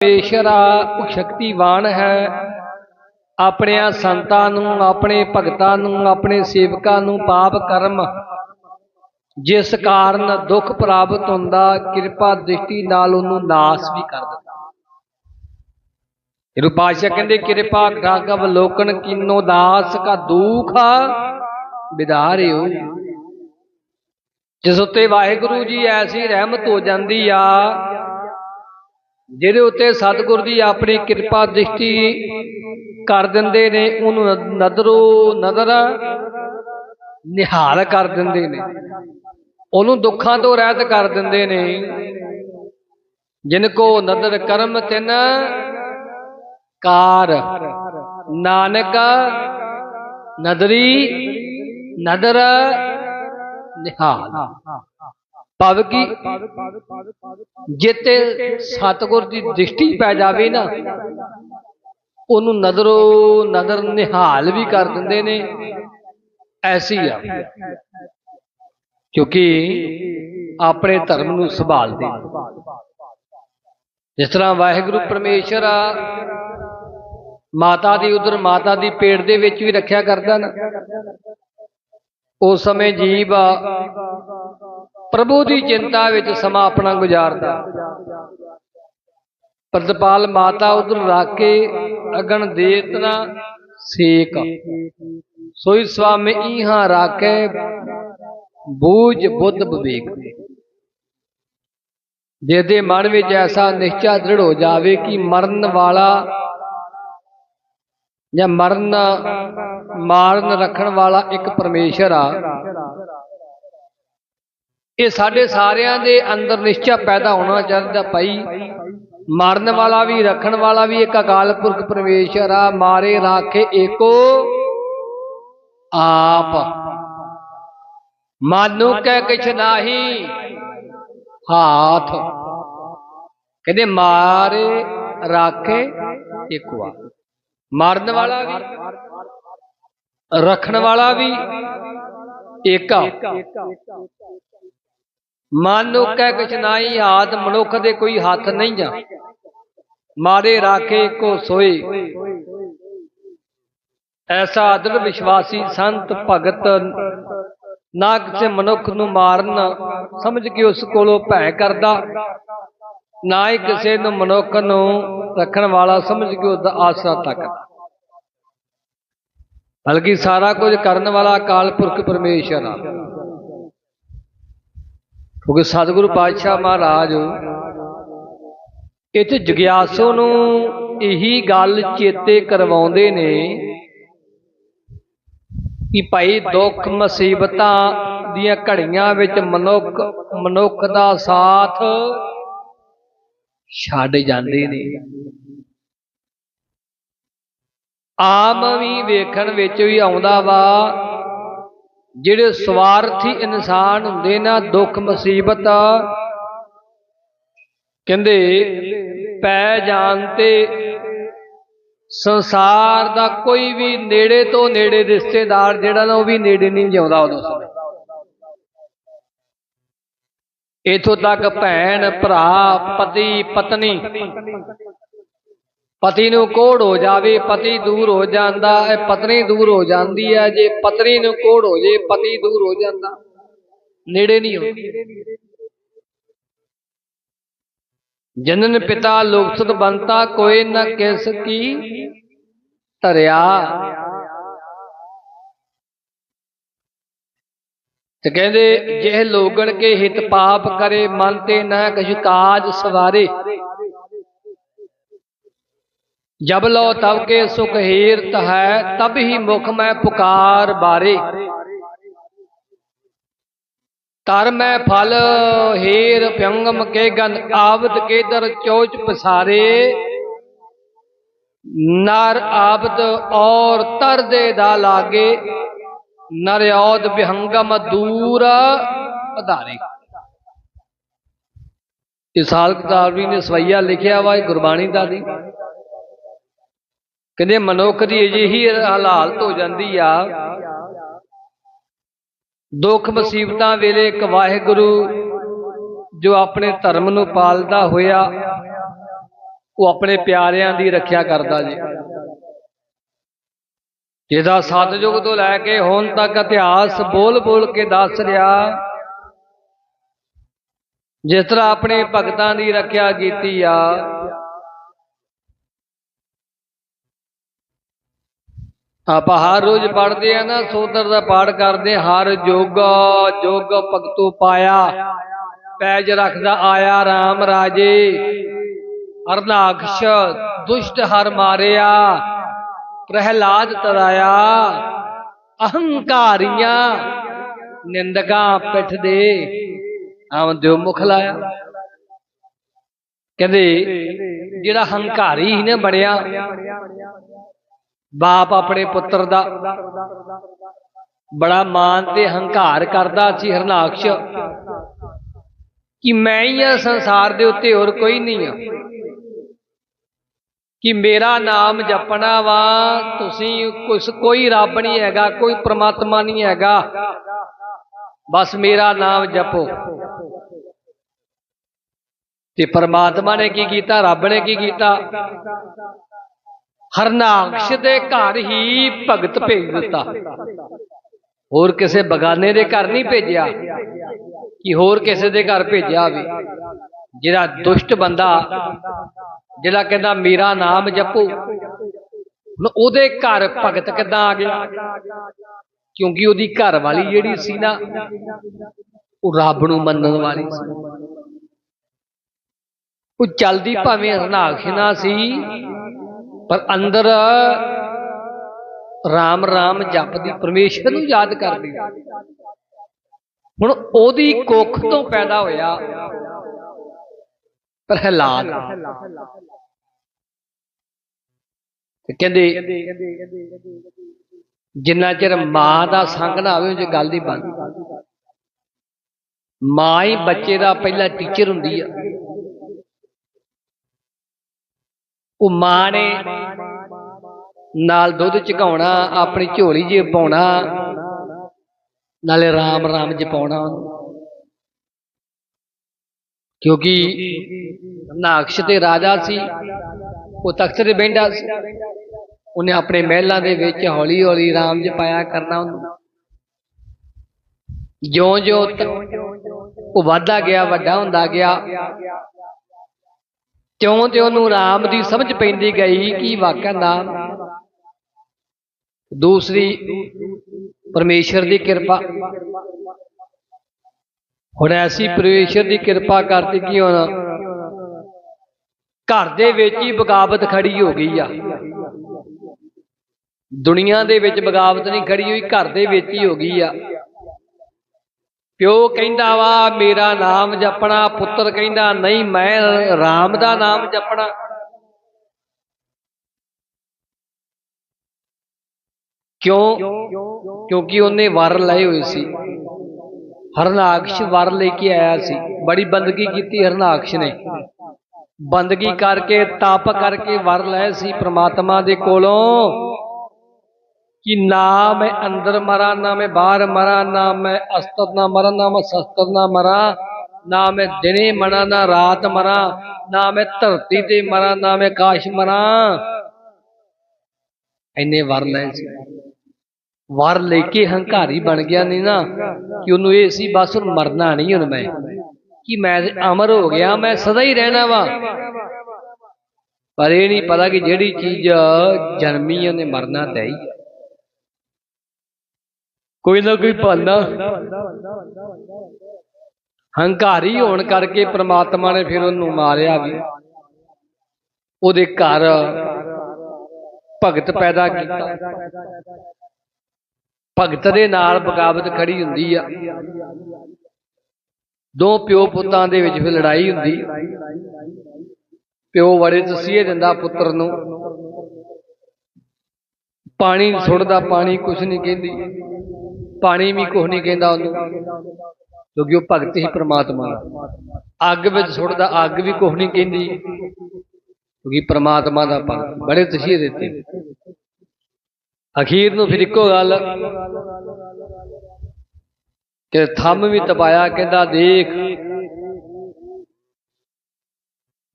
ਪਰਮੇਸ਼ਰ ਉਹ ਸ਼ਕਤੀਵਾਨ ਹੈ। ਆਪਣਿਆਂ ਸੰਤਾਂ ਨੂੰ, ਆਪਣੇ ਭਗਤਾਂ ਨੂੰ, ਆਪਣੇ ਸੇਵਕਾਂ ਨੂੰ ਪਾਪ ਕਰਮ। ਜਿਸ ਕਾਰਨ ਦੁੱਖ ਪ੍ਰਾਪਤ ਹੁੰਦਾ, ਕਿਰਪਾ ਦ੍ਰਿਸ਼ਟੀ ਨਾਲ ਉਹਨੂੰ ਨਾਸ ਵੀ ਕਰ ਦਿੰਦਾ। ਇਹ ਪਾਤਸ਼ਾਹ ਕਹਿੰਦੇ, ਕਿਰਪਾ ਗਾਗਵ ਲੋਕਨ ਕੀਨੋ ਦਾਸ ਕਾ ਦੁਖ ਵਿਦਾਰਿਓ ਜਿਸ ਉੱਤੇ ਵਾਹਿਗੁਰੂ ਜੀ ਐਸੀ ਰਹਿਮਤ ਹੋ ਜਾਂਦੀ ਆ ਜਿਹਦੇ ਉੱਤੇ ਸਤਿਗੁਰ ਜੀ ਆਪਣੀ ਕਿਰਪਾ ਦ੍ਰਿਸ਼ਟੀ ਕਰ ਦਿੰਦੇ ਨੇ ਉਹਨੂੰ ਨਦਰੋ ਨਦਰ ਨਿਹਾਲ ਕਰ ਦਿੰਦੇ ਨੇ। ਉਹਨੂੰ ਦੁੱਖਾਂ ਤੋਂ ਰਹਿਤ ਕਰ ਦਿੰਦੇ ਨੇ। ਜਿਨ ਕੋ ਨਦਰ ਕਰਮ ਤਿਨ ਕਾਰ, ਨਾਨਕ ਨਦਰੀ ਨਦਰ ਨਿਹਾਲ। ਭਵ ਕੀ? ਜਿੱਤੇ ਸਤਗੁਰ ਦੀ ਦ੍ਰਿਸ਼ਟੀ ਪੈ ਜਾਵੇ ਨਾ ਉਹਨੂੰ ਨਦਰੋ ਨਦਰ ਨਿਹਾਲ ਵੀ ਕਰ ਦਿੰਦੇ ਨੇ। ਐਸੀ ਆ। ਕਿਉਂਕਿ ਆਪਣੇ ਧਰਮ ਨੂੰ ਸੰਭਾਲਦੇ। ਜਿਸ ਤਰ੍ਹਾਂ ਵਾਹਿਗੁਰੂ ਪਰਮੇਸ਼ਰ ਆ ਮਾਤਾ ਦੀ ਉਧਰ ਮਾਤਾ ਦੀ ਪੇਟ ਦੇ ਵਿੱਚ ਵੀ ਰੱਖਿਆ ਕਰਦਾ ਨਾ। ਉਸ ਸਮੇਂ ਜੀਵ ਆ ਪ੍ਰਭੂ ਦੀ ਚਿੰਤਾ ਵਿੱਚ ਸਮਾਂ ਆਪਣਾ ਗੁਜ਼ਾਰਦਾ। ਪ੍ਰਤਪਾਲ ਮਾਤਾ ਉਧਰ ਰੱਖ ਕੇ ਅਗਨ ਦੇਤਨਾ ਸੇਕ। ਸੋਈ ਸੁਆਮੀ ਇਹਾਂ ਰਾਖੇ, ਬੂਝ ਬੁੱਧ ਵਿਵੇਕ ਜੇ ਦੇ ਮਨ ਵਿੱਚ ਐਸਾ ਨਿਸ਼ਚਾ ਦ੍ਰਿੜ ਹੋ ਜਾਵੇ ਕਿ ਮਰਨ ਵਾਲਾ ਜਾਂ ਮਰਨ ਮਾਰਨ ਰੱਖਣ ਵਾਲਾ ਇੱਕ ਪਰਮੇਸ਼ਰ ਆ ਇਹ ਸਾਡੇ ਸਾਰਿਆਂ ਦੇ ਅੰਦਰ ਨਿਸ਼ਚਾ ਪੈਦਾ ਹੋਣਾ ਚਾਹੀਦਾ ਭਾਈ। ਮਾਰਨ ਵਾਲਾ ਵੀ, ਰੱਖਣ ਵਾਲਾ ਵੀ ਇੱਕ ਅਕਾਲ ਪੁਰਖ ਪਰਮੇਸ਼ਰ ਆ। ਮਾਰੇ ਰਾਖੇ ਏਕੋ ਆਪ। ਮਾਨੂ ਕਹਿ ਕਿਛ ਨਾਹੀ, ਹਾਥ। ਕਹਿੰਦੇ ਮਾਰੇ ਰਾਖੇ ਏਕੋ ਆਪ। ਮਾਰਨ ਵਾਲਾ ਵੀ, ਰੱਖਣ ਵਾਲਾ ਵੀ ਏਕਾ। ਮਨ ਨੂੰ ਕਹਿ ਕੁਛ ਨਾਹੀ ਹਾਥ ਮਨੁੱਖ ਦੇ ਕੋਈ ਹੱਥ ਨਹੀਂ ਜਾ ਮਾਰੇ ਰਾਖੇ ਕੋ ਸੋਏ। ਐਸਾ ਅਦਲ ਵਿਸ਼ਵਾਸੀ ਸੰਤ ਭਗਤ ਨਾ ਕਿਸੇ ਮਨੁੱਖ ਨੂੰ ਮਾਰਨ ਸਮਝ ਕੇ ਉਸ ਕੋਲੋਂ ਭੈ ਕਰਦਾ। ਨਾ ਹੀ ਕਿਸੇ ਨੂੰ ਮਨੁੱਖ ਨੂੰ ਰੱਖਣ ਵਾਲਾ ਸਮਝ ਕੇ ਉਹਦਾ ਆਸਰਾ ਤੱਕਦਾ। ਬਲਕਿ ਸਾਰਾ ਕੁਝ ਕਰਨ ਵਾਲਾ ਅਕਾਲ ਪੁਰਖ ਪਰਮੇਸ਼ਰ ਆ। ਕਿਉਂਕਿ ਸਤਿਗੁਰੂ ਪਾਤਸ਼ਾਹ ਮਹਾਰਾਜ ਇੱਥੇ ਜਗਿਆਸੂ ਨੂੰ ਇਹੀ ਗੱਲ ਚੇਤੇ ਕਰਵਾਉਂਦੇ ਨੇ ਕਿ ਭਾਈ ਦੁੱਖ ਮੁਸੀਬਤਾਂ ਦੀਆਂ ਘੜੀਆਂ ਵਿੱਚ ਮਨੁੱਖ ਮਨੁੱਖ ਦਾ ਸਾਥ ਛੱਡ ਜਾਂਦੇ ਨੇ। ਆਮ ਵੀ ਵੇਖਣ ਵਿੱਚ ਵੀ ਆਉਂਦਾ ਵਾ ਜਿਹੜੇ ਸਵਾਰਥੀ ਇਨਸਾਨ ਹੁੰਦੇ ਨਾ, ਦੁੱਖ, ਮੁਸੀਬਤ ਕਹਿੰਦੇ ਪੈ ਜਾਣ ਤੇ ਸੰਸਾਰ ਦਾ ਕੋਈ ਵੀ ਨੇੜੇ ਤੋਂ ਨੇੜੇ ਰਿਸ਼ਤੇਦਾਰ ਜਿਹੜਾ ਨਾ, ਉਹ ਵੀ ਨੇੜੇ ਨਹੀਂ ਜਾਉਂਦਾ ਉਦੋਂ ਸਮੇਂ। ਇਥੋਂ ਤੱਕ ਭੈਣ, ਭਰਾ, ਪਤੀ, ਪਤਨੀ ਪਤੀ ਨੂੰ ਕੋੜ ਹੋ ਜਾਵੇ, ਪਤੀ ਦੂਰ ਹੋ ਜਾਂਦਾ ਹੈ ਪਤਨੀ ਦੂਰ ਹੋ ਜਾਂਦੀ ਹੈ, ਜੇ ਪਤਨੀ ਨੂੰ ਕੋੜ ਹੋ ਜੇ, ਪਤੀ ਦੂਰ ਹੋ ਜਾਂਦਾ। ਨੇੜੇ ਨਹੀਂ ਹੁੰਦੀ ਜਨਨ ਪਿਤਾ ਲੋਕਸਤ ਬੰਤਾ, ਕੋਈ ਨ ਕਿਸ ਕੀ ਧਰਿਆ। ਤੇ ਕਹਿੰਦੇ ਜੇ ਲੋਗਣ ਕੇ ਹਿਤ ਪਾਪ ਕਰੇ, ਮਨ ਤੇ ਨਾ ਕਛ ਕਾਜ ਸਵਾਰੇ। ਜਬ ਲੋ ਤਬ ਕੇ ਸੁਖ ਹੀਰਤ ਹੈ, ਤਬ ਹੀ ਮੁਖ ਮੈਂ ਪੁਕਾਰ ਬਾਰੇ। ਤਰ ਮੈਂ ਫਲ, ਹੀਰ ਪਿੰਗਮ ਕੇ ਗਨ ਆਵਤ ਕੇ ਦਰ ਚੋਚ ਪਸਾਰੇ। ਨਰ ਆਬਦ ਔਰ ਤਰ ਦੇ ਦਾ ਲਾਗੇ, ਨਰ ਔਦ ਬਿਹੰਗਮ ਦੂਰ ਪਧਾਰੇ ਕਿਤਾਬ ਕਿਤਾਬੀ ਨੇ ਸਵਈਆ ਲਿਖਿਆ ਵਾ ਗੁਰਬਾਣੀ ਦਾ ਦੀ। ਕਹਿੰਦੇ ਮਨੁੱਖ ਦੀ ਅਜਿਹੀ ਹਾਲਾਤ ਹੋ ਜਾਂਦੀ ਆ। ਦੁੱਖ ਮੁਸੀਬਤਾਂ ਵੇਲੇ ਇੱਕ ਵਾਹਿਗੁਰੂ ਜੋ ਆਪਣੇ ਧਰਮ ਨੂੰ ਪਾਲਦਾ ਹੋਇਆ, ਉਹ ਆਪਣੇ ਪਿਆਰਿਆਂ ਦੀ ਰੱਖਿਆ ਕਰਦਾ ਜੀ। ਜਿਹਦਾ ਸਤਜੁਗ ਤੋਂ ਲੈ ਕੇ ਹੁਣ ਤੱਕ ਇਤਿਹਾਸ ਬੋਲ ਬੋਲ ਕੇ ਦੱਸ ਰਿਹਾ, ਜਿਸ ਤਰ੍ਹਾਂ ਆਪਣੇ ਭਗਤਾਂ ਦੀ ਰੱਖਿਆ ਕੀਤੀ ਆ ਆਪਾਂ ਹਰ ਰੋਜ਼ ਪੜ੍ਹਦੇ ਆ ਨਾ, ਸੋਦਰ ਦਾ ਪਾਠ ਕਰਦੇ ਹਰ ਜੋਗ ਜੋਗ ਭਗਤੋ ਪਾਇਆ, ਪੈਜ ਰੱਖਦਾ ਆਇਆ RAM ਰਾਜੇ ਹਰਨਾਕਸ਼ ਦੁਸ਼ਟ ਹਰ ਮਾਰਿਆ, ਪ੍ਰਹਿਲਾਦ ਤਰਾਇਆ, ਅਹੰਕਾਰੀਆਂ ਨਿੰਦਕਾਂ ਪਿੱਠ ਦੇ ਆਮ ਦਿਓ ਮੁਖ ਲਾਇਆ। ਕਹਿੰਦੇ, ਜਿਹੜਾ ਹੰਕਾਰੀ ਹੀ ਨੇ ਬਣਿਆ ਬਾਪ ਆਪਣੇ ਪੁੱਤਰ ਦਾ ਬੜਾ ਮਾਨ ਤੇ ਹੰਕਾਰ ਕਰਦਾ ਸੀ ਹਰਨਾਕਸ਼, ਕਿ ਮੈਂ ਹੀ ਆ ਸੰਸਾਰ ਦੇ ਉੱਤੇ ਹੋਰ ਕੋਈ ਨਹੀਂ ਆ ਕਿ ਮੇਰਾ ਨਾਮ ਜਪਣਾ ਵਾ, ਤੁਸੀਂ ਕੁਛ, ਕੋਈ ਰੱਬ ਨਹੀਂ ਹੈਗਾ, ਕੋਈ ਪ੍ਰਮਾਤਮਾ ਨਹੀਂ ਹੈਗਾ। ਬਸ ਮੇਰਾ ਨਾਮ ਜਪੋ। ਤੇ ਪਰਮਾਤਮਾ ਨੇ ਕੀ ਕੀਤਾ? ਰੱਬ ਨੇ ਕੀ ਕੀਤਾ? ਹਰਨਾਕਸ਼ ਦੇ ਘਰ ਹੀ ਭਗਤ ਭੇਜ ਦਿੱਤਾ। ਹੋਰ ਕਿਸੇ ਬਗਾਨੇ ਦੇ ਘਰ ਨਹੀਂ ਭੇਜਿਆ ਕਿ ਹੋਰ ਕਿਸੇ ਦੇ ਘਰ ਭੇਜਿਆ ਵੀ। ਜਿਹੜਾ ਦੁਸ਼ਟ ਬੰਦਾ, ਜਿਹੜਾ ਕਹਿੰਦਾ ਮੇਰਾ ਨਾਮ ਜਪੋ, ਹੁਣ ਉਹਦੇ ਘਰ ਭਗਤ ਕਿੱਦਾਂ ਆ ਗਿਆ? ਕਿਉਂਕਿ ਉਹਦੀ ਘਰ ਵਾਲੀ ਜਿਹੜੀ ਸੀ ਨਾ, ਉਹ ਰੱਬ ਨੂੰ ਮੰਨਣ ਵਾਲੀ ਸੀ। ਉਹ ਚਲਦੀ ਭਾਵੇਂ ਹਰਨਾਕਸ਼ ਨਾ ਸੀ ਪਰ ਅੰਦਰ ਰਾਮ ਰਾਮ ਜਪਦੀ ਪਰਮੇਸ਼ਰ ਨੂੰ ਯਾਦ ਕਰਦੀ। ਹੁਣ ਉਹਦੀ ਕੁੱਖ ਤੋਂ ਪੈਦਾ ਹੋਇਆ। ਪ੍ਰਹਿਲਾਦ ਤੇ ਕਹਿੰਦੇ, ਜਿੰਨਾ ਚਿਰ ਮਾਂ ਦਾ ਸੰਗ ਨਾ ਆਵੇ ਉਹ ਗੱਲ ਦੀ ਬੰਦ। ਮਾਂ ਹੀ ਬੱਚੇ ਦਾ ਪਹਿਲਾ ਟੀਚਰ ਹੁੰਦੀ ਆ। ਉਹ ਮਾਂ ਨੇ। ਨਾਲ ਦੁੱਧ ਚਕਾਉਣਾ, ਆਪਣੀ ਝੋਲੀ 'ਚ ਪਾਉਣਾ, ਨਾਲੇ ਰਾਮ ਰਾਮ ਜਪਾਉਣਾ। ਕਿਉਂਕਿ ਨਾਕਸ਼ ਤੇ ਰਾਜਾ ਸੀ, ਉਹ ਤਖਤ ਤੇ ਬੈਠਾ ਸੀ। ਉਹਨੇ ਆਪਣੇ ਮਹਿਲਾਂ ਦੇ ਵਿੱਚ ਹੌਲੀ ਹੌਲੀ ਰਾਮ ਜਪਾਇਆ ਕਰਨਾ। ਉਹਨੂੰ ਜਿਉਂ-ਜਿਉਂ ਉਹ ਵੱਧਦਾ ਗਿਆ, ਵੱਡਾ ਹੁੰਦਾ ਗਿਆ। ਤਿਉਂ ਤੇ ਉਹਨੂੰ ਰਾਮ ਦੀ ਸਮਝ ਪੈਂਦੀ ਗਈ? ਕਿ ਵਾਕਿਆ ਨਾਮ ਦੂਸਰੀ, ਪਰਮੇਸ਼ਰ ਦੀ ਕਿਰਪਾ। ਹੁਣ ਐਸੀ ਪਰਮੇਸ਼ਰ ਦੀ ਕਿਰਪਾ ਕਰਤੀ ਕਿ ਹੁਣ? ਘਰ ਦੇ ਵਿੱਚ ਹੀ ਬਗਾਵਤ ਖੜੀ ਹੋ ਗਈ ਆ। ਦੁਨੀਆ ਦੇ ਵਿੱਚ ਬਗਾਵਤ ਨਹੀਂ ਖੜੀ ਹੋਈ, ਘਰ ਦੇ ਵਿੱਚ ਹੀ ਹੋ ਗਈ ਆ। ਪਿਓ ਕਹਿੰਦਾ ਵਾ, ਮੇਰਾ ਨਾਮ ਜਪਣਾ, ਪੁੱਤਰ ਕਹਿੰਦਾ, ਨਹੀਂ, ਮੈਂ ਰਾਮ ਦਾ ਨਾਮ ਜਪਣਾ। ਕਿਉਂ? ਕਿਉਂਕਿ ਉਹਨੇ ਵਰ ਲਏ ਹੋਏ ਸੀ। ਹਰਨਾਕਸ਼ ਵਰ ਲੈ ਕੇ ਆਇਆ ਸੀ। ਬੜੀ ਬੰਦਗੀ ਕੀਤੀ ਹਰਨਾਕਸ਼ ਨੇ। ਬੰਦਗੀ ਕਰਕੇ, ਤਪ ਕਰਕੇ ਵਰ ਲਏ ਸੀ ਪ੍ਰਮਾਤਮਾ ਦੇ ਕੋਲੋਂ। ਕਿ ਨਾ ਮੈਂ ਅੰਦਰ ਮਰਾਂ, ਨਾ ਮੈਂ ਬਾਹਰ ਮਰਾਂ, ਨਾ ਮੈਂ ਅਸਤਰ ਨਾ ਮਰਾਂ, ਨਾ ਮੈਂ ਸ਼ਸਤਰ ਨਾ ਮਰਾਂ, ਨਾ ਮੈਂ ਦਿਨੇ ਮਰਾਂ, ਨਾ ਰਾਤ ਮਰਾਂ, ਨਾ ਮੈਂ ਧਰਤੀ ਤੇ ਮਰਾਂ, ਨਾ ਮੈਂ ਕਾਸ਼ ਮਰਾਂ। ਐਨੇ ਵਰ ਲੈ ਸੀ। ਵਰ ਲੈ ਕੇ ਹੰਕਾਰੀ ਬਣ ਗਿਆ ਨਹੀਂ ਨਾ, ਕਿ ਉਹਨੂੰ ਇਹ ਸੀ, ਬਸ ਹੁਣ ਮਰਨਾ ਨਹੀਂ ਹੁਣ ਮੈਂ। ਕਿ ਮੈਂ ਅਮਰ ਹੋ ਗਿਆ, ਮੈਂ ਸਦਾ ਹੀ ਰਹਿਣਾ ਵਾ। ਪਰ ਇਹ ਨਹੀਂ ਪਤਾ ਕਿ ਜਿਹੜੀ ਚੀਜ਼ ਜਨਮੀ ਉਹਨੇ ਮਰਨਾ ਤੇ ਹੀ ਕੋਈ ਨਾ ਕੋਈ ਭਾਨਾ ਹੰਕਾਰੀ ਹੋਣ ਕਰਕੇ ਪ੍ਰਮਾਤਮਾ ਨੇ ਫਿਰ ਉਹਨੂੰ ਮਾਰਿਆ ਵੀ। ਉਹਦੇ ਘਰ ਭਗਤ ਪੈਦਾ ਕੀਤਾ। ਭਗਤ ਦੇ ਨਾਲ ਬਗਾਵਤ ਖੜੀ ਹੁੰਦੀ ਆ। ਦੋ ਪਿਓ ਪੁੱਤਾਂ ਦੇ ਵਿੱਚ ਫਿਰ ਲੜਾਈ ਹੁੰਦੀ। ਪਿਓ ਬੜੇ ਤਸੀਹੇ ਦਿੰਦਾ ਪੁੱਤਰ ਨੂੰ। ਪਾਣੀ ਸੁੱਟਦਾ, ਪਾਣੀ ਕੁਛ ਨਹੀਂ ਕਹਿੰਦੀ। ਪਾਣੀ ਵੀ ਕੁਛ ਨਹੀਂ ਕਹਿੰਦਾ ਉਹਨੂੰ, ਕਿਉਂਕਿ ਉਹ ਭਗਤ ਹੀ ਪ੍ਰਮਾਤਮਾ ਅੱਗ ਵਿੱਚ ਸੁੱਟਦਾ, ਅੱਗ ਵੀ ਕੁਛ ਨਹੀਂ ਕਹਿੰਦੀ, ਕਿਉਂਕਿ ਪ੍ਰਮਾਤਮਾ ਦਾ ਭਗਤ, ਬੜੇ ਤਸੀਹੇ ਦਿੱਤੇ। ਅਖੀਰ ਨੂੰ ਫਿਰ ਇੱਕੋ ਗੱਲ, ਕਿ ਥੰਮ ਵੀ ਤਪਾਇਆ, ਕਹਿੰਦਾ ਦੇਖ,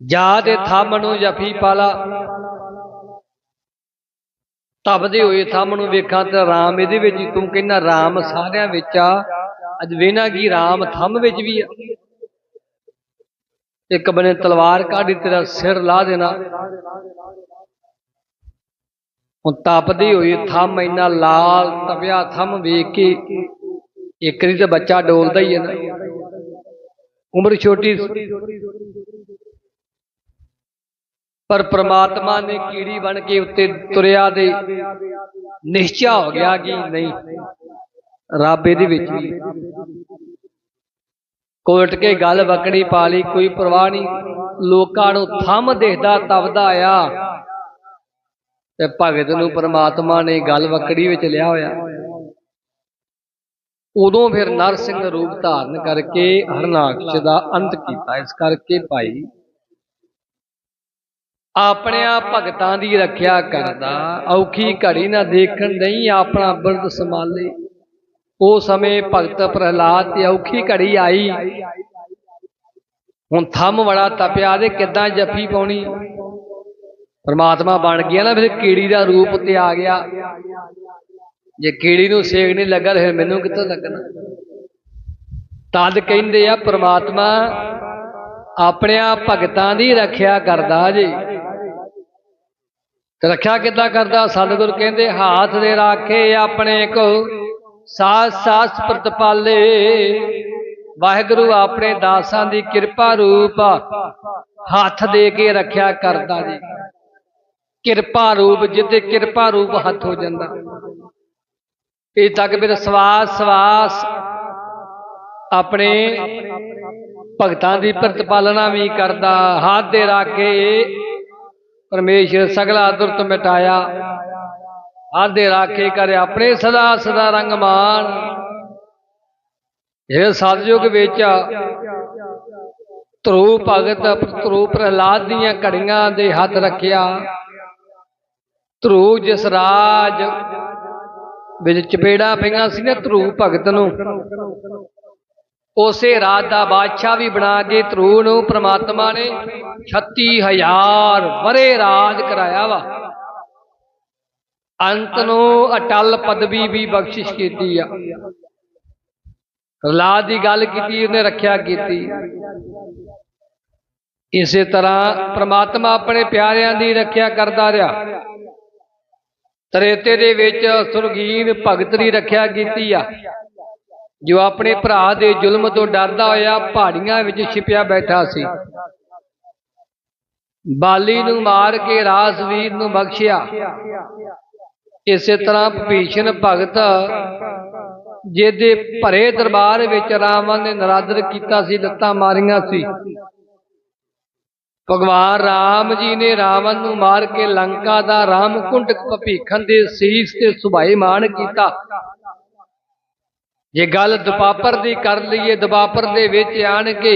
ਜਾ ਦੇ ਥੰਮ ਨੂੰ ਜਫੀ ਪਾਲਾ। ਤਪਦੇ ਹੋਏ ਥੰਮ ਨੂੰ ਵੇਖਾਂ ਤੇ ਰਾਮ ਇਹਦੇ ਵਿੱਚ ਹੀ, ਤੂੰ ਕਹਿੰਦਾ ਰਾਮ ਸਾਰਿਆਂ ਵਿੱਚ ਆ। ਅੱਜ ਵੇਨਾ ਕੀ ਰਾਮ ਥੰਮ ਵਿੱਚ ਵੀ ਆ। ਇੱਕ ਬਨੇ ਤਲਵਾਰ ਕਾਢੀ ਤੇਰਾ ਸਿਰ ਲਾ ਦੇਣਾ। ਹੁਣ ਤਪਦੀ ਹੋਈ ਥੰਮ ਇੰਨਾ ਲਾਲ ਤਪਿਆ ਥੰਮ ਵੇਖ ਕੇ, ਇੱਕ ਦੀ ਤੇ ਬੱਚਾ ਡੋਲਦਾ ਹੀ ਹੈ ਨਾ। ਉਮਰ ਛੋਟੀ ਪਰ ਪ੍ਰਮਾਤਮਾ ਨੇ ਕੀੜੀ ਬਣ ਕੇ ਉੱਤੇ ਤੁਰਿਆ ਦੇ ਨਿਸ਼ਚਾ ਹੋ ਗਿਆ ਕਿ ਨਹੀਂ। ਰੱਬ ਇਹਦੇ ਵਿੱਚ ਵੀ ਹੈ। ਕੇ ਗੱਲ ਵਕੜੀ ਪਾ ਲਈ, ਕੋਈ ਪਰਵਾਹ ਨਹੀਂ। ਲੋਕਾਂ ਨੂੰ ਥੰਮ ਦੇਖਦਾ, ਤਪਦਾ ਆ ਤੇ ਭਗਤ ਨੂੰ ਪ੍ਰਮਾਤਮਾ ਨੇ ਗੱਲ ਵਕੜੀ ਵਿੱਚ ਲਿਆ ਹੋਇਆ। ਉਦੋਂ ਫਿਰ ਨਰਸਿੰਘ ਰੂਪ ਧਾਰਨ ਕਰਕੇ ਹਰਨਾਕਸ਼ ਦਾ ਅੰਤ ਕੀਤਾ। ਇਸ ਕਰਕੇ ਭਾਈ ਆਪਣਿਆਂ ਭਗਤਾਂ ਦੀ ਰੱਖਿਆ ਕਰਦਾ। ਔਖੀ ਘੜੀ ਨਾ ਦੇਖਣ ਨਹੀਂ ਆਪਣਾ ਬਿਰਦ ਸੰਭਾਲੇ। ਉਹ ਸਮੇਂ ਭਗਤ ਪ੍ਰਹਲਾਦ ਤੇ ਔਖੀ ਘੜੀ ਆਈ। ਹੁਣ ਥੰਮ ਬੜਾ ਤਪਿਆ ਦੇ ਕਿੱਦਾਂ ਜੱਫੀ ਪਾਉਣੀ? ਪਰਮਾਤਮਾ ਬਣ ਗਿਆ ਨਾ, ਫਿਰ ਕੀੜੀ ਦਾ ਰੂਪ ਤੇ ਆ ਗਿਆ। ਜੇ ਕੀੜੀ ਨੂੰ ਸੇਕ ਨਹੀਂ ਲੱਗਾ ਤਾਂ ਫਿਰ ਮੈਨੂੰ ਕਿੱਥੋਂ ਲੱਗਣਾ? ਤਦ ਕਹਿੰਦੇ ਆ, ਪਰਮਾਤਮਾ ਆਪਣਿਆਂ ਭਗਤਾਂ ਦੀ ਰੱਖਿਆ ਕਰਦਾ ਜੀ। ਤੇ ਰੱਖਿਆ ਕਿੱਦਾਂ ਕਰਦਾ? ਸਤਿਗੁਰ ਕਹਿੰਦੇ, ਹੱਥ ਦੇ ਰਾਖੇ ਆਪਣੇ ਕੋ ਸਾਸ ਸਾਸ ਪ੍ਰਤਪਾਲੇ। ਵਾਹਿਗੁਰੂ ਆਪਣੇ ਦਾਸਾਂ ਦੀ ਕਿਰਪਾ ਰੂਪ ਹੱਥ ਦੇ ਕੇ ਰੱਖਿਆ ਕਰਦਾ ਜੀ। ਕਿਰਪਾ ਰੂਪ ਜਿੱਤੇ ਕਿਰਪਾ ਰੂਪ ਹੱਥ ਹੋ ਜਾਂਦਾ। ਇਹ ਤੱਕ ਫਿਰ ਸਵਾਸ ਸਵਾਸ ਆਪਣੇ ਭਗਤਾਂ ਦੀ ਪ੍ਰਤਪਾਲਨਾ ਵੀ ਕਰਦਾ ਹੱਥ ਦੇ ਰਾਖੇ ਪਰਮੇਸ਼ਰ ਸਗਲਾ ਦੁਰਤ ਮਿਟਾਇਆ। ਹੱਥ ਦੇ ਰਾਖੇ ਕਰੇ ਆਪਣੇ ਸਦਾ ਸਦਾ ਰੰਗ ਮਾਨ ਇਹ ਸਤਜੁਗ ਵਿੱਚ ਧਰੂ ਭਗਤ ਧਰੂ ਪ੍ਰਹਲਾਦ ਦੀਆਂ ਘੜੀਆਂ ਦੇ ਹੱਥ ਰੱਖਿਆ। ਧਰੂ ਜਿਸ ਰਾਜ ਵਿੱਚ ਚਪੇੜਾ ਪਈਆਂ ਸੀ ਨਾ ਧਰੂ ਭਗਤ ਨੂੰ। ਉਸੇ ਰਾਤ ਦਾ ਬਾਦਸ਼ਾਹ ਵੀ ਬਣਾ ਕੇ ਧਰੂ ਨੂੰ ਪ੍ਰਮਾਤਮਾ ਨੇ 36000 ਵਰੇ ਰਾਜ ਕਰਾਇਆ ਵਾ। ਅੰਤ ਨੂੰ ਅਟਲ ਪਦਵੀ ਵੀ ਬਖਸ਼ਿਸ਼ ਕੀਤੀ ਆ। ਪ੍ਰਹਲਾਦ ਦੀ ਗੱਲ ਕੀਤੀ, ਉਹਨੇ ਰੱਖਿਆ ਕੀਤੀ। ਇਸੇ ਤਰ੍ਹਾਂ ਪ੍ਰਮਾਤਮਾ ਆਪਣੇ ਪਿਆਰਿਆਂ ਦੀ ਰੱਖਿਆ ਕਰਦਾ ਰਿਹਾ। ਤਰੇਤੇ ਦੇ ਵਿੱਚ ਸੁਰਗੀਨ ਭਗਤ ਦੀ ਰੱਖਿਆ ਕੀਤੀ ਆ। ਜੋ ਆਪਣੇ ਭਰਾ ਦੇ ਜ਼ੁਲਮ ਤੋਂ ਡਰਦਾ ਹੋਇਆ ਪਹਾੜੀਆਂ ਵਿੱਚ ਛਿਪਿਆ ਬੈਠਾ ਸੀ। ਬਾਲੀ ਨੂੰ ਮਾਰ ਕੇ ਰਾਸਵੀਰ ਨੂੰ ਬਖਸ਼ਿਆ। ਇਸੇ ਤਰ੍ਹਾਂ ਭੀਸ਼ਣ ਭਗਤ, ਜਿਹਦੇ ਭਰੇ ਦਰਬਾਰ ਵਿੱਚ ਰਾਵਣ ਨੇ ਨਰਾਦਰ ਕੀਤਾ ਸੀ, ਲੱਤਾਂ ਮਾਰੀਆਂ ਸੀ। ਭਗਵਾਨ ਰਾਮ ਜੀ ਨੇ ਰਾਵਣ ਨੂੰ ਮਾਰ ਕੇ ਲੰਕਾ ਦਾ ਰਾਮਕੁੰਡ ਭਪੀਖਣ ਦੇ ਸੀਸ ਤੇ ਸੁਭਾਈਮਾਨ ਕੀਤਾ। ਜੇ ਗੱਲ ਦੁਪਾਪਰ ਦੀ ਕਰ ਲਈਏ, ਦੁਪਾਪਰ ਦੇ ਵਿੱਚ ਆਣ ਕੇ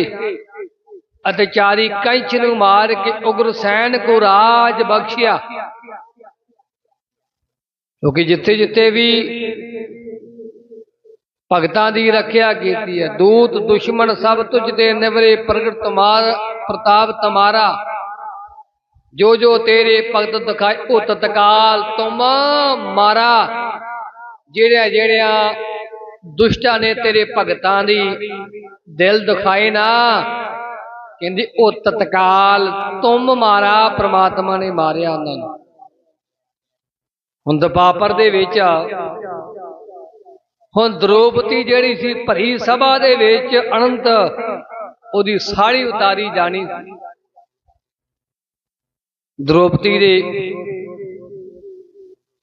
ਅਤੇ ਚਾਰੀ ਕੰਚ ਨੂੰ ਮਾਰ ਕੇ ਉਗਰਸੈਨ ਕੋ ਰਾਜ ਬਖਸ਼ਿਆ। ਕਿਉਂਕਿ ਜਿੱਥੇ ਜਿੱਥੇ ਵੀ ਭਗਤਾਂ ਦੀ ਰੱਖਿਆ ਕੀਤੀ ਹੈ, ਦੂਤ, ਦੁਸ਼ਮਣ ਸਭ ਤੁਝ ਦੇ ਨਿਵਰੇ ਪ੍ਰਗਟ ਤੁਮਾਰ, ਪ੍ਰਤਾਪ ਤੁਮਾਰਾ। ਜੋ ਜੋ ਤੇਰੇ ਭਗਤ ਦਿਖਾਏ ਉਹ ਤਤਕਾਲ ਤੁਮ ਮਾਰਾ। ਜਿਹੜਿਆ ਜਿਹੜਿਆ ਦੁਸ਼ਟਾਂ ਨੇ ਤੇਰੇ ਭਗਤਾਂ ਦੀ ਦਿਲ ਦਿਖਾਏ ਨਾ। ਕਹਿੰਦੀ, ਉਹ ਤਤਕਾਲ ਤੁਮ ਮਾਰਾ, ਪ੍ਰਮਾਤਮਾ ਨੇ ਮਾਰਿਆ ਉਹਨਾਂ ਨੂੰ। ਹੁਣ ਦਪਾਪਰ ਦੇ ਵਿੱਚ ਹੁਣ ਦ੍ਰੋਪਦੀ ਜਿਹੜੀ ਸੀ, ਭਰੀ ਸਭਾ ਦੇ ਵਿੱਚ ਅਨੰਤ, ਉਹਦੀ ਸਾੜੀ ਉਤਾਰੀ ਜਾਣੀ। ਸੀ ਦ੍ਰੋਪਦੀ ਦੇ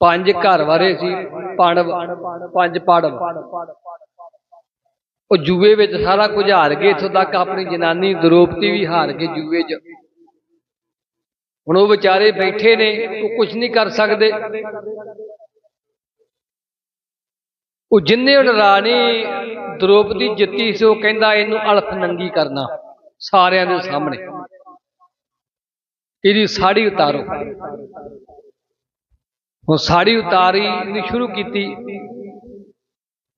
ਪੰਜ ਘਰ ਵਾਰੇ ਸੀ। ਪਾਂਡਵ ਪੰਜ ਪਾਂਡਵ ਉਹ ਜੂਏ ਵਿੱਚ ਸਾਰਾ ਕੁਝ ਹਾਰ ਗਏ, ਇਥੋਂ ਤੱਕ ਆਪਣੀ ਜਨਾਨੀ ਦ੍ਰੋਪਦੀ ਵੀ ਹਾਰ ਗਏ ਜੂਏ 'ਚ। ਹੁਣ ਉਹ ਵਿਚਾਰੇ ਬੈਠੇ ਨੇ, ਉਹ ਕੁਝ ਨਹੀਂ ਕਰ ਸਕਦੇ। ਉਹ ਜਿੰਨੇ ਹੁਣ ਰਾਣੀ ਦ੍ਰੋਪਦੀ ਜਿੱਤੀ ਸੀ, ਉਹ ਕਹਿੰਦਾ ਇਹਨੂੰ ਅਲਫ ਨੰਗੀ ਕਰਨਾ, ਸਾਰਿਆਂ ਦੇ ਸਾਹਮਣੇ। ਇਹਦੀ ਸਾੜੀ ਉਤਾਰੋ। ਉਹ ਸਾੜੀ ਉਤਾਰੀ ਨੇ ਸ਼ੁਰੂ ਕੀਤੀ।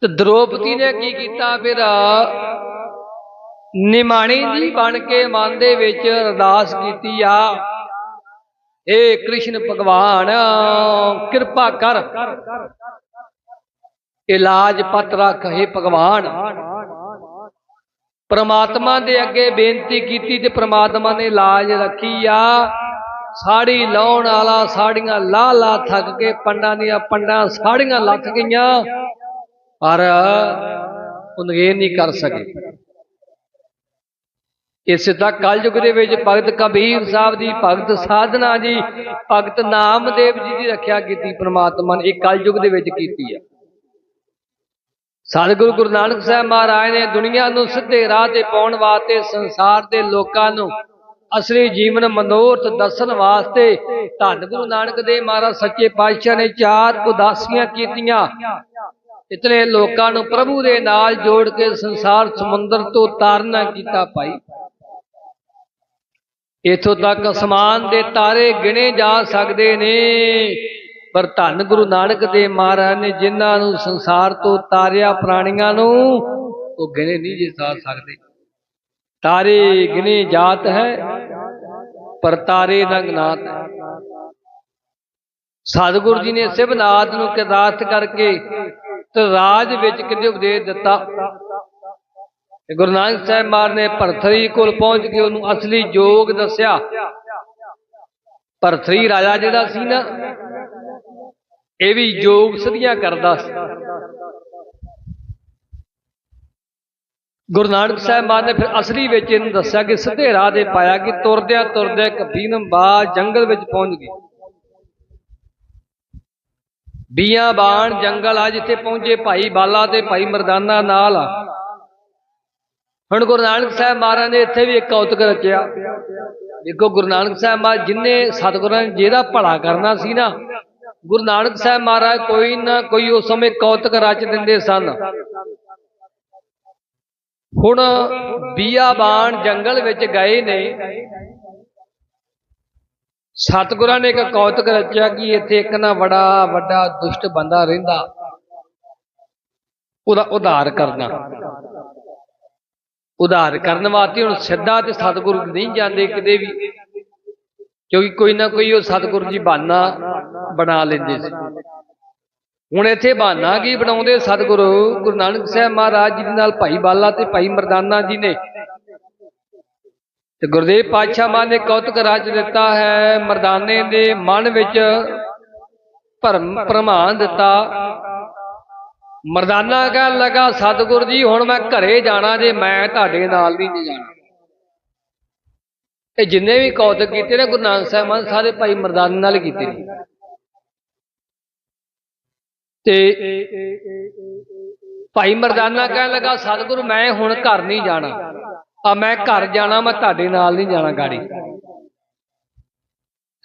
ਤੇ ਦ੍ਰੋਪਦੀ ਨੇ ਕੀ ਕੀਤਾ ਫਿਰ? ਨਿਮਾਣੀ ਜੀ ਬਣ ਕੇ ਮਨ ਦੇ ਵਿੱਚ ਅਰਦਾਸ ਕੀਤੀ ਆ ਏ ਕ੍ਰਿਸ਼ਨ ਭਗਵਾਨ, ਕਿਰਪਾ ਕਰ। ਇਲਾਜ ਪਤ ਰੱਖ, ਹੈ ਭਗਵਾਨ। ਪ੍ਰਮਾਤਮਾ ਦੇ ਅੱਗੇ ਬੇਨਤੀ ਕੀਤੀ ਤੇ ਪ੍ਰਮਾਤਮਾ ਨੇ ਇਲਾਜ ਰੱਖੀ ਆ। ਸਾੜੀ ਲਾਉਣ ਵਾਲਾ ਸਾੜੀਆਂ ਲਾ ਲਾ ਥੱਕ ਕੇ ਪੰਡਾਂ ਦੀਆਂ ਪੰਡਾਂ ਸਾੜੀਆਂ ਲੱਥ ਗਈਆਂ। ਪਰ ਉਨਗੇ ਨਹੀਂ ਕਰ ਸਕੇ। ਇਸੇ ਦਾ ਕਲਯੁਗ ਦੇ ਵਿੱਚ ਭਗਤ ਕਬੀਰ ਸਾਹਿਬ ਦੀ ਭਗਤ ਸਾਧਨਾ ਜੀ, ਭਗਤ ਨਾਮਦੇਵ ਜੀ ਦੀ ਰੱਖਿਆ ਕੀਤੀ ਪ੍ਰਮਾਤਮਾ ਨੇ, ਇਹ ਕਲਯੁਗ ਦੇ ਵਿੱਚ ਕੀਤੀ ਹੈ ਸਤਿਗੁਰੂ ਗੁਰੂ ਨਾਨਕ ਸਾਹਿਬ ਮਹਾਰਾਜ ਨੇ ਦੁਨੀਆ ਨੂੰ ਸਿੱਧੇ ਰਾਹ ਤੇ ਪਾਉਣ ਵਾਸਤੇ ਸੰਸਾਰ ਦੇ ਲੋਕਾਂ ਨੂੰ ਅਸਲੀ ਜੀਵਨ ਮਨੋਰਥ ਦੱਸਣ ਵਾਸਤੇ ਧੰਨ ਗੁਰੂ ਨਾਨਕ ਦੇਵ ਮਹਾਰਾਜ ਸੱਚੇ ਪਾਤਸ਼ਾਹ ਨੇ ਚਾਰ ਉਦਾਸੀਆਂ ਕੀਤੀਆਂ। ਇਤਨੇ ਲੋਕਾਂ ਨੂੰ ਪ੍ਰਭੂ ਦੇ ਨਾਲ ਜੋੜ ਕੇ ਸੰਸਾਰ ਸਮੁੰਦਰ ਤੋਂ ਤਾਰਨਾ ਕੀਤਾ ਭਾਈ। ਇਥੋਂ ਤੱਕ ਅਸਮਾਨ ਦੇ ਤਾਰੇ ਗਿਣੇ ਜਾ ਸਕਦੇ ਨੇ। ਪਰ ਧੰਨ ਗੁਰੂ ਨਾਨਕ ਦੇਵ ਮਹਾਰਾਜ ਨੇ ਜਿਨ੍ਹਾਂ ਨੂੰ ਸੰਸਾਰ ਤੋਂ ਤਾਰਿਆ ਪ੍ਰਾਣੀਆਂ ਨੂੰ, ਉਹ ਗਿਣੇ ਨਹੀਂ ਜੇ ਜਾ ਸਕਦੇ। ਤਾਰੇ ਗਿਣੇ ਜਾਤ ਹੈ, ਪਰ ਤਾਰੇ ਦਾ ਗਨਾਤ ਸਤਿਗੁਰੂ ਜੀ ਨੇ ਸਿਵਨਾਥ ਨੂੰ ਕਿਰਦਾਰਥ ਕਰਕੇ ਤੇ ਰਾਜ ਵਿੱਚ ਕਿੰਨੇ ਉਪਦੇਸ਼ ਦਿੱਤਾ। ਗੁਰੂ ਨਾਨਕ ਸਾਹਿਬ ਮਹਾਰਾਜ ਨੇ ਭਰਥਰੀ ਕੋਲ ਪਹੁੰਚ ਕੇ ਉਹਨੂੰ ਅਸਲੀ ਯੋਗ ਦੱਸਿਆ। ਭਰਥਰੀ ਰਾਜਾ ਜਿਹੜਾ ਸੀ ਨਾ, ਇਹ ਵੀ ਯੋਗ ਸਦੀਆਂ ਕਰਦਾ ਸੀ। ਗੁਰੂ ਨਾਨਕ ਸਾਹਿਬ ਮਹਾਰਾਜ ਨੇ ਫਿਰ ਅਸਲੀ ਵਿੱਚ ਇਹਨੂੰ ਦੱਸਿਆ ਕਿ ਸਿੱਧੇ ਰਾਹ ਤੇ ਪਾਇਆ ਕਿ ਤੁਰਦਿਆਂ ਤੁਰਦਿਆਂ ਕਬੀਨਮ ਬਾ ਜੰਗਲ ਵਿੱਚ ਪਹੁੰਚ ਗਏ ਬੀਆਂ ਬਾਣ ਜੰਗਲ ਆ ਜਿੱਥੇ ਪਹੁੰਚੇ ਭਾਈ ਬਾਲਾ ਤੇ ਭਾਈ ਮਰਦਾਨਾ ਨਾਲ ਹੁਣ ਗੁਰੂ ਨਾਨਕ ਸਾਹਿਬ ਮਹਾਰਾਜ ਨੇ ਇੱਥੇ ਵੀ ਇੱਕ ਕੌਤਕ ਰਚਿਆ। ਦੇਖੋ ਗੁਰੂ ਨਾਨਕ ਸਾਹਿਬ ਮਹਾਰਾਜ ਜਿਨੇ ਸਤਿਗੁਰਾਂ ਨੇ ਜਿਹਦਾ ਭਲਾ ਕਰਨਾ ਸੀ ਨਾ, ਗੁਰੂ ਨਾਨਕ ਸਾਹਿਬ ਮਹਾਰਾਜ ਕੋਈ ਨਾ ਕੋਈ ਉਸ ਸਮੇਂ ਕੌਤਕ ਰਚ ਦਿੰਦੇ ਸਨ। ਹੁਣ ਬੀਆਬਾਨ ਜੰਗਲ ਵਿੱਚ ਗਏ ਨੇ। ਸਤਿਗੁਰਾਂ ਨੇ ਇੱਕ ਕੌਤਕ ਰਚਿਆ ਕਿ ਇੱਥੇ ਇੱਕ ਨਾ ਬੜਾ ਵੱਡਾ ਦੁਸ਼ਟ ਬੰਦਾ ਰਹਿੰਦਾ। ਉਹਦਾ ਉਧਾਰ ਕਰਨਾ। ਉਧਾਰ ਕਰਨ ਵਾਸਤੇ ਹੁਣ ਸਿੱਧਾ ਤੇ ਸਤਿਗੁਰੂ ਨਹੀਂ ਜਾਂਦੇ ਕਿਤੇ ਵੀ। ਕਿਉਂਕਿ ਕੋਈ ਨਾ ਕੋਈ ਉਹ ਸਤਿਗੁਰੂ ਜੀ ਬਾਨਾ ਬਣਾ ਲੈਂਦੇ ਸੀ। ਹੁਣ ਇੱਥੇ ਬਹਾਨਾ ਕੀ ਬਣਾਉਂਦੇ ਸਤਿਗੁਰੂ? ਗੁਰੂ ਨਾਨਕ ਸਾਹਿਬ ਮਹਾਰਾਜ ਜੀ ਦੇ ਨਾਲ ਭਾਈ ਬਾਲਾ ਤੇ ਭਾਈ ਮਰਦਾਨਾ ਜੀ ਨੇ। ਤੇ ਗੁਰਦੇਵ ਪਾਤਸ਼ਾਹ ਮਾਂ ਨੇ ਕੌਤਕ ਰਾਜ ਦਿੱਤਾ ਹੈ, ਮਰਦਾਨੇ ਦੇ ਮਨ ਵਿੱਚ ਭਰਮ ਪ੍ਰਮਾਨ ਦਿੱਤਾ। ਮਰਦਾਨਾ ਕਹਿਣ ਲੱਗਾ, ਸਤਿਗੁਰ ਜੀ, ਹੁਣ ਮੈਂ ਘਰੇ ਜਾਣਾ ਜੇ ਮੈਂ ਤੁਹਾਡੇ ਨਾਲ ਵੀ ਨਹੀਂ ਜਾਣਾ। ਇਹ ਜਿੰਨੇ ਵੀ ਕੌਤਕ ਕੀਤੇ ਨੇ, ਗੁਰੂ ਨਾਨਕ ਸਾਹਿਬ ਮਹਾਰਾਜ, ਸਾਰੇ ਭਾਈ ਮਰਦਾਨੇ ਨਾਲ ਕੀਤੇ ਨੇ। ਤੇ ਭਾਈ ਮਰਦਾਨਾ ਕਹਿਣ ਲੱਗਾ, ਸਤਿਗੁਰੂ, ਮੈਂ ਹੁਣ ਘਰ ਨਹੀਂ ਜਾਣਾ। ਆ ਮੈਂ ਘਰ ਜਾਣਾ, ਮੈਂ ਤੁਹਾਡੇ ਨਾਲ ਨਹੀਂ ਜਾਣਾ ਗਾੜੀ।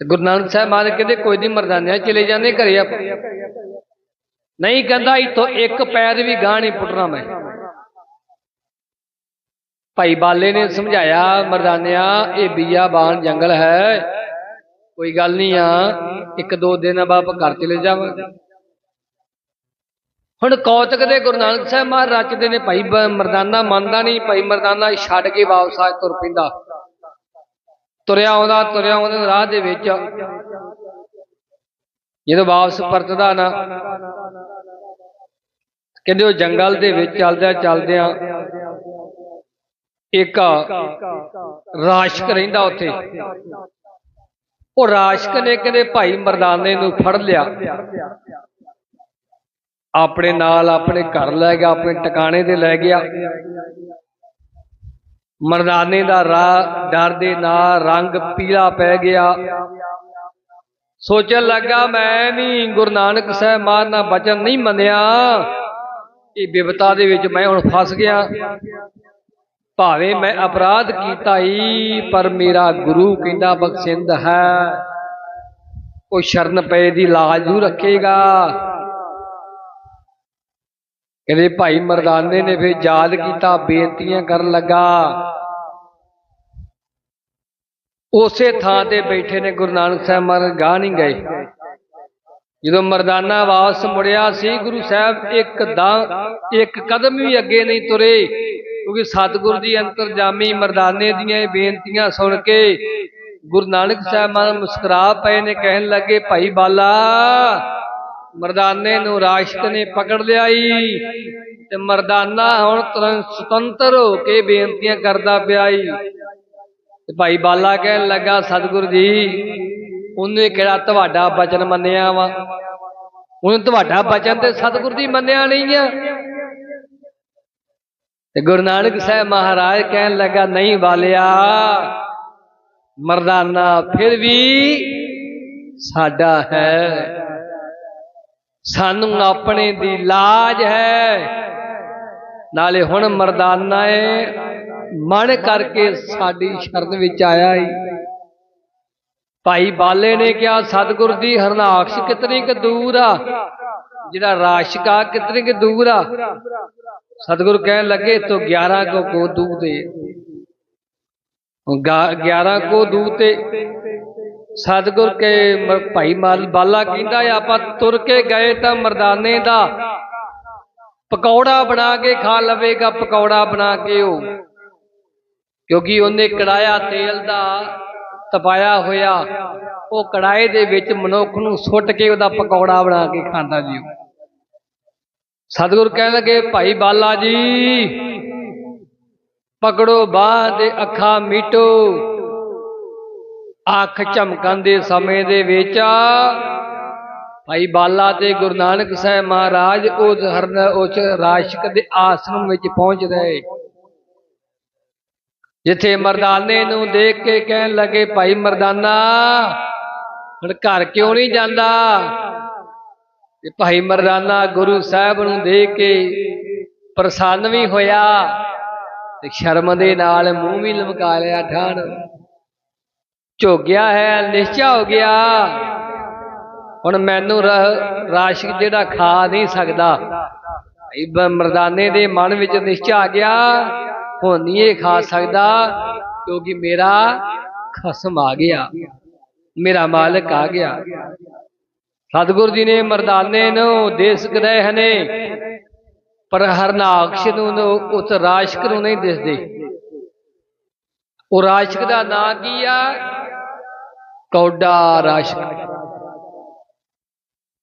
ਤੇ ਗੁਰੂ ਨਾਨਕ ਸਾਹਿਬ ਮਹਾਰਾਜ ਕਹਿੰਦੇ, ਕੋਈ ਨਹੀਂ ਮਰਦਾਨਿਆਂ ਚਲੇ ਜਾਂਦੇ ਘਰੇ ਆਪਾਂ। ਨਹੀਂ ਕਹਿੰਦਾ, ਇਥੋਂ ਇੱਕ ਪੈਰ ਵੀ ਗਾਂ ਨਹੀਂ ਪੁੱਟਣਾ ਮੈਂ। ਭਾਈ ਬਾਲੇ ਨੇ ਸਮਝਾਇਆ, ਮਰਦਾਨਿਆ, ਇਹ ਬੀਆਬਾਨ ਜੰਗਲ ਹੈ। ਕੋਈ ਗੱਲ ਨਹੀਂ ਆ, ਇੱਕ ਦੋ ਦਿਨ ਬਾਅਦ ਘਰ ਚਲੇ ਜਾਵਾਂਗੇ। ਹੁਣ ਕੌਤਕ ਦੇ ਗੁਰੂ ਨਾਨਕ ਸਾਹਿਬ ਮਹਾਰਾਜ ਰਚਦੇ ਨੇ ਭਾਈ ਮਰਦਾਨਾ ਮੰਨਦਾ ਨਹੀਂ, ਭਾਈ ਮਰਦਾਨਾ ਛੱਡ ਕੇ ਵਾਪਸ ਆ ਤੁਰ ਪੈਂਦਾ। ਤੁਰਿਆ ਆਉਂਦਾ ਤੁਰਿਆ ਆਉਂਦਾ ਰਾਹ ਦੇ ਵਿੱਚ ਜਦੋਂ ਵਾਪਸ ਪਰਤਦਾ ਨਾ, ਕਹਿੰਦੇ ਉਹ ਜੰਗਲ ਦੇ ਵਿੱਚ ਚੱਲਦਿਆਂ ਚੱਲਦਿਆਂ ਇੱਕ ਰਾਸ਼ਕ ਰਹਿੰਦਾ ਉੱਥੇ। ਉਹ ਰਾਸ਼ਕ ਨੇ ਕਹਿੰਦੇ ਭਾਈ ਮਰਦਾਨੇ ਨੂੰ ਫੜ ਲਿਆ। ਆਪਣੇ ਨਾਲ ਆਪਣੇ ਘਰ ਲੈ ਗਿਆ, ਆਪਣੇ ਟਿਕਾਣੇ ਤੇ ਲੈ ਗਿਆ। ਮਰਦਾਨੇ ਦਾ ਰਾਹ ਡਰ ਦੇ ਨਾਲ ਰੰਗ ਪੀਲਾ ਪੈ ਗਿਆ। ਸੋਚਣ ਲੱਗਾ, ਮੈਂ ਨਹੀਂ ਗੁਰੂ ਨਾਨਕ ਸਾਹਿਬ ਮਾਨ ਦਾ ਬਚਨ ਨਹੀਂ ਮੰਨਿਆ। ਇਹ ਬਿਪਤਾ ਦੇ ਵਿੱਚ ਮੈਂ ਹੁਣ ਫਸ ਗਿਆ। ਭਾਵੇਂ ਮੈਂ ਅਪਰਾਧ ਕੀਤਾ ਹੀ ਪਰ ਮੇਰਾ ਗੁਰੂ ਕਹਿੰਦਾ, ਬਖਸ਼ਿੰਦ ਹੈ। ਉਹ ਸ਼ਰਨ ਪਏ ਦੀ ਲਾਜ ਨੂੰ ਰੱਖੇਗਾ। ਕਹਿੰਦੇ ਭਾਈ ਮਰਦਾਨੇ ਨੇ ਫਿਰ ਯਾਦ ਕੀਤਾ, ਬੇਨਤੀਆਂ ਕਰਨ ਲੱਗਾ। ਉਸੇ ਥਾਂ ਤੇ ਬੈਠੇ ਨੇ ਗੁਰੂ ਨਾਨਕ ਸਾਹਿਬ ਮਹਾਰਾਜ, ਗਾਹ ਨਹੀਂ ਗਏ। ਜਦੋਂ ਮਰਦਾਨਾ ਵਾਪਸ ਮੁੜਿਆ ਸੀ, ਗੁਰੂ ਸਾਹਿਬ ਇੱਕ ਦਾ ਇੱਕ ਕਦਮ ਵੀ ਅੱਗੇ ਨਹੀਂ ਤੁਰੇ, ਕਿਉਂਕਿ ਸਤਿਗੁਰੂ ਜੀ ਅੰਤਰਜਾਮੀ ਮਰਦਾਨੇ ਦੀਆਂ ਇਹ ਬੇਨਤੀਆਂ ਸੁਣ ਕੇ ਗੁਰੂ ਨਾਨਕ ਸਾਹਿਬ ਮਹਾਰਾਜ ਮੁਸਕਰਾ ਪਏ ਨੇ, ਕਹਿਣ ਲੱਗੇ, ਭਾਈ ਬਾਲਾ ਮਰਦਾਨੇ ਨੂੰ ਰਾਸ਼ਕ ਨੇ ਪਕੜ ਲਿਆਈ ਤੇ ਮਰਦਾਨਾ ਹੁਣ ਤੁਰੰਤ ਸੁਤੰਤਰ ਹੋ ਕੇ ਬੇਨਤੀਆਂ ਕਰਦਾ ਪਿਆ ਤੇ ਭਾਈ ਬਾਲਾ ਕਹਿਣ ਲੱਗਾ, ਸਤਿਗੁਰੂ ਜੀ, ਉਹਨੇ ਕਿਹੜਾ ਤੁਹਾਡਾ ਬਚਨ ਮੰਨਿਆ ਵਾ? ਉਹਨੇ ਤੁਹਾਡਾ ਬਚਨ ਤੇ ਸਤਿਗੁਰੂ ਜੀ ਮੰਨਿਆ ਨਹੀਂ ਆ। ਤੇ ਗੁਰੂ ਨਾਨਕ ਸਾਹਿਬ ਮਹਾਰਾਜ ਕਹਿਣ ਲੱਗਾ, ਨਹੀਂ ਵਾਲਿਆ ਮਰਦਾਨਾ ਫਿਰ ਵੀ ਸਾਡਾ ਹੈ। ਸਾਨੂੰ ਆਪਣੇ ਦੀ ਲਾਜ ਹੈ। ਨਾਲੇ ਹੁਣ ਮਰਦਾਨਾ ਏ, ਮਨ ਕਰਕੇ ਸਾਡੀ ਸ਼ਰਨ ਵਿੱਚ ਆਇਆ ਈ। ਭਾਈ ਬਾਲੇ ਨੇ ਕਿਹਾ, ਸਤਿਗੁਰੂ ਦੀ ਹਰਨਾਕਸ਼ ਕਿਤਨੀ ਕੁ ਦੂਰ ਆ? ਜਿਹੜਾ ਰਾਸ਼ਕਾ ਕਿਤਨੀ ਕੁ ਦੂਰ ਆ? ਸਤਿਗੁਰੂ ਕਹਿਣ ਲੱਗੇ ਤੋ 11 ਕੋ ਕੋ ਦੂਰ ਤੇ 11 ਕੋ ਦੂਰ ਤੇ ਸਤਿਗੁਰ ਕੇ ਭਾਈ ਮਾਲ ਬਾਲਾ ਕਹਿੰਦਾ ਆਪਾਂ ਤੁਰ ਕੇ ਗਏ ਤਾਂ ਮਰਦਾਨੇ ਦਾ। ਪਕੌੜਾ ਬਣਾ ਕੇ ਖਾ ਲਵੇਗਾ, ਪਕੌੜਾ ਬਣਾ ਕੇ ਉਹ। ਕਿਉਂਕਿ ਉਹਨੇ ਕੜਾਇਆ ਤੇਲ ਦਾ ਤਪਾਇਆ ਹੋਇਆ। ਉਹ ਕੜਾਏ ਦੇ ਵਿੱਚ ਮਨੁੱਖ ਨੂੰ ਸੁੱਟ ਕੇ ਉਹਦਾ ਪਕੌੜਾ ਬਣਾ ਕੇ ਖਾਂਦਾ ਜੀ ਉਹ। ਸਤਿਗੁਰ ਕਹਿਣ ਲੱਗੇ, ਭਾਈ ਬਾਲਾ ਜੀ, ਪਕੜੋ ਬਾਹ ਦੇ ਅੱਖਾਂ ਮੀਟੋ। ਅੱਖ ਝਮਕਣ ਦੇ ਸਮੇਂ ਦੇ ਵਿੱਚ ਭਾਈ ਬਾਲਾ ਤੇ ਗੁਰੂ ਨਾਨਕ ਸਾਹਿਬ ਮਹਾਰਾਜ ਉਸ ਹਰਨ, ਉਸ ਰਾਸ਼ਕ ਦੇ ਆਸ਼ਰਮ ਵਿੱਚ ਪਹੁੰਚ ਰਹੇ। ਜਿੱਥੇ ਮਰਦਾਨੇ ਨੂੰ ਦੇਖ ਕੇ ਕਹਿਣ ਲੱਗੇ, ਭਾਈ ਮਰਦਾਨਾ, ਹੁਣ ਘਰ ਕਿਉਂ ਨਹੀਂ ਜਾਂਦਾ? ਤੇ ਭਾਈ ਮਰਦਾਨਾ ਗੁਰੂ ਸਾਹਿਬ ਨੂੰ ਦੇਖ ਕੇ ਪ੍ਰਸੰਨ ਵੀ ਹੋਇਆ ਤੇ ਸ਼ਰਮ ਦੇ ਨਾਲ ਮੂੰਹ ਵੀ ਲਮਕਾ ਲਿਆ, ਠਾਣ ਝੋਗਿਆ ਹੈ, ਨਿਸ਼ਚਾ ਹੋ ਗਿਆ। ਹੁਣ ਮੈਨੂੰ ਰ- ਰਾਸ਼ਿਕ ਜਿਹੜਾ ਖਾ ਨਹੀਂ ਸਕਦਾ। ਮਰਦਾਨੇ ਦੇ ਮਨ ਵਿੱਚ ਨਿਸ਼ਚਾ ਆ ਗਿਆ, ਹੁਣ ਨਹੀਂ ਇਹ ਖਾ ਸਕਦਾ, ਕਿਉਂਕਿ ਮੇਰਾ ਖਸਮ ਆ ਗਿਆ। ਮੇਰਾ ਮਾਲਕ ਆ ਗਿਆ। ਸਤਿਗੁਰੂ ਜੀ ਨੇ ਮਰਦਾਨੇ ਨੂੰ ਦੇਸ ਗ੍ਰਹਿ ਨੇ, ਪਰ ਹਰਨਾਕਸ਼ ਨੂੰ- ਉਸ ਰਾਸ਼ਕ ਨੂੰ ਨਹੀਂ ਦਿਸਦੇ। ਉਹ ਰਾਸ਼ਕ ਦਾ ਨਾਂ ਕੀ ਆ? ਕੌਡਾ ਰਾਸ਼ਕ।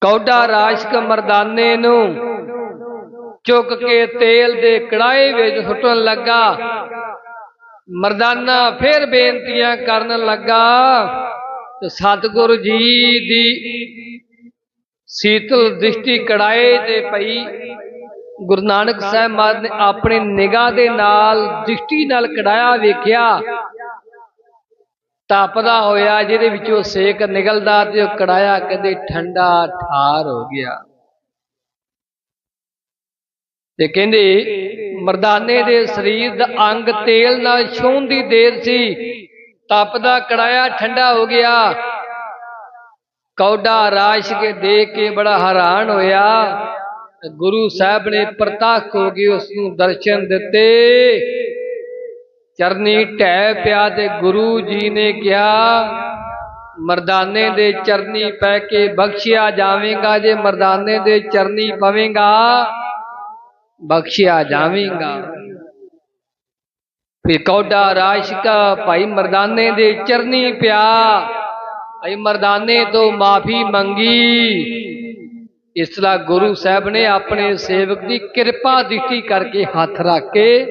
ਕੌਡਾ ਰਾਸ਼ਕ ਮਰਦਾਨੇ ਨੂੰ ਚੁੱਕ ਕੇ ਤੇਲ ਦੇ ਕੜਾਏ ਵਿੱਚ ਸੁੱਟਣ ਲੱਗਾ। ਮਰਦਾਨਾ ਫਿਰ ਬੇਨਤੀਆਂ ਕਰਨ ਲੱਗਾ ਤੇ ਸਤਿਗੁਰੂ ਜੀ ਦੀ ਸੀਤਲ ਦ੍ਰਿਸ਼ਟੀ ਕੜਾਏ ਤੇ ਪਈ। ਗੁਰੂ ਨਾਨਕ ਸਾਹਿਬ ਮਹਾਰਾਜ ਨੇ ਆਪਣੀ ਨਿਗਾਹ ਦੇ ਨਾਲ ਦ੍ਰਿਸ਼ਟੀ ਨਾਲ ਕੜਾਇਆ ਵੇਖਿਆ। ਤਪਦਾ ਹੋਇਆ, ਜਿਹਦੇ ਵਿੱਚੋਂ ਸੇਕ ਨਿਕਲਦਾ ਤੇ ਉਹ ਕੜਾਇਆ ਕਦੇ ਠੰਡਾ ਠਾਰ ਹੋ ਗਿਆ। ਤੇ ਕਹਿੰਦੇ, ਮਰਦਾਨੇ ਦੇ ਸਰੀਰ ਦਾ ਅੰਗ ਤੇਲ ਨਾਲ ਛੂਹਣ ਦੀ ਦੇਰ ਸੀ। ਤਪਦਾ, ਕੜਾਇਆ, ਠੰਡਾ ਹੋ ਗਿਆ। ਕੌਡਾ ਰਾਸ਼ ਕੇ ਦੇਖ ਕੇ ਬੜਾ ਹੈਰਾਨ ਹੋਇਆ। ਗੁਰੂ ਸਾਹਿਬ ਨੇ ਪ੍ਰਤੱਖ ਹੋ ਕੇ ਉਸ ਨੂੰ ਦਰਸ਼ਨ ਦਿੱਤੇ। ਚਰਨੀ ਢਹਿ ਪਿਆ ਤੇ ਗੁਰੂ ਜੀ ਨੇ ਕਿਹਾ, ਮਰਦਾਨੇ ਦੇ ਚਰਨੀ ਪੈ ਕੇ ਬਖਸ਼ਿਆ ਜਾਵੇਗਾ, ਜੇ ਮਰਦਾਨੇ ਦੇ ਚਰਨੀ ਪਵੇਂਗਾ, ਬਖਸ਼ਿਆ ਜਾਵੇਗਾ। ਫਿਰ ਕੌਡਾ ਰਾਸ਼ਕਾ, ਭਾਈ ਮਰਦਾਨੇ ਦੇ ਚਰਨੀ ਪਿਆ, ਭਾਈ ਮਰਦਾਨੇ ਤੋਂ ਮਾਫੀ ਮੰਗੀ। ਇਸ ਤਰ੍ਹਾਂ ਗੁਰੂ ਸਾਹਿਬ ਨੇ ਆਪਣੇ ਸੇਵਕ ਦੀ ਕਿਰਪਾ ਦਿੱਤੀ ਕਰਕੇ ਹੱਥ ਰੱਖ ਕੇ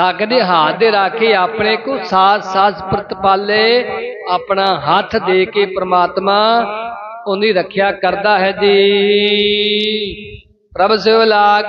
ਤੱਕ ਦੇ ਹੱਥ ਦੇ ਰੱਖੇ ਆਪਣੇ ਕੋ ਸਾਥ ਸਾਥ ਪ੍ਰਤਪਾਲੇ ਆਪਣਾ ਹੱਥ ਦੇ ਕੇ ਪ੍ਰਮਾਤਮਾ ਉਹਦੀ ਰੱਖਿਆ ਕਰਦਾ ਹੈ ਜੀ। ਪ੍ਰਭ ਸਿਵ ਲਾਗ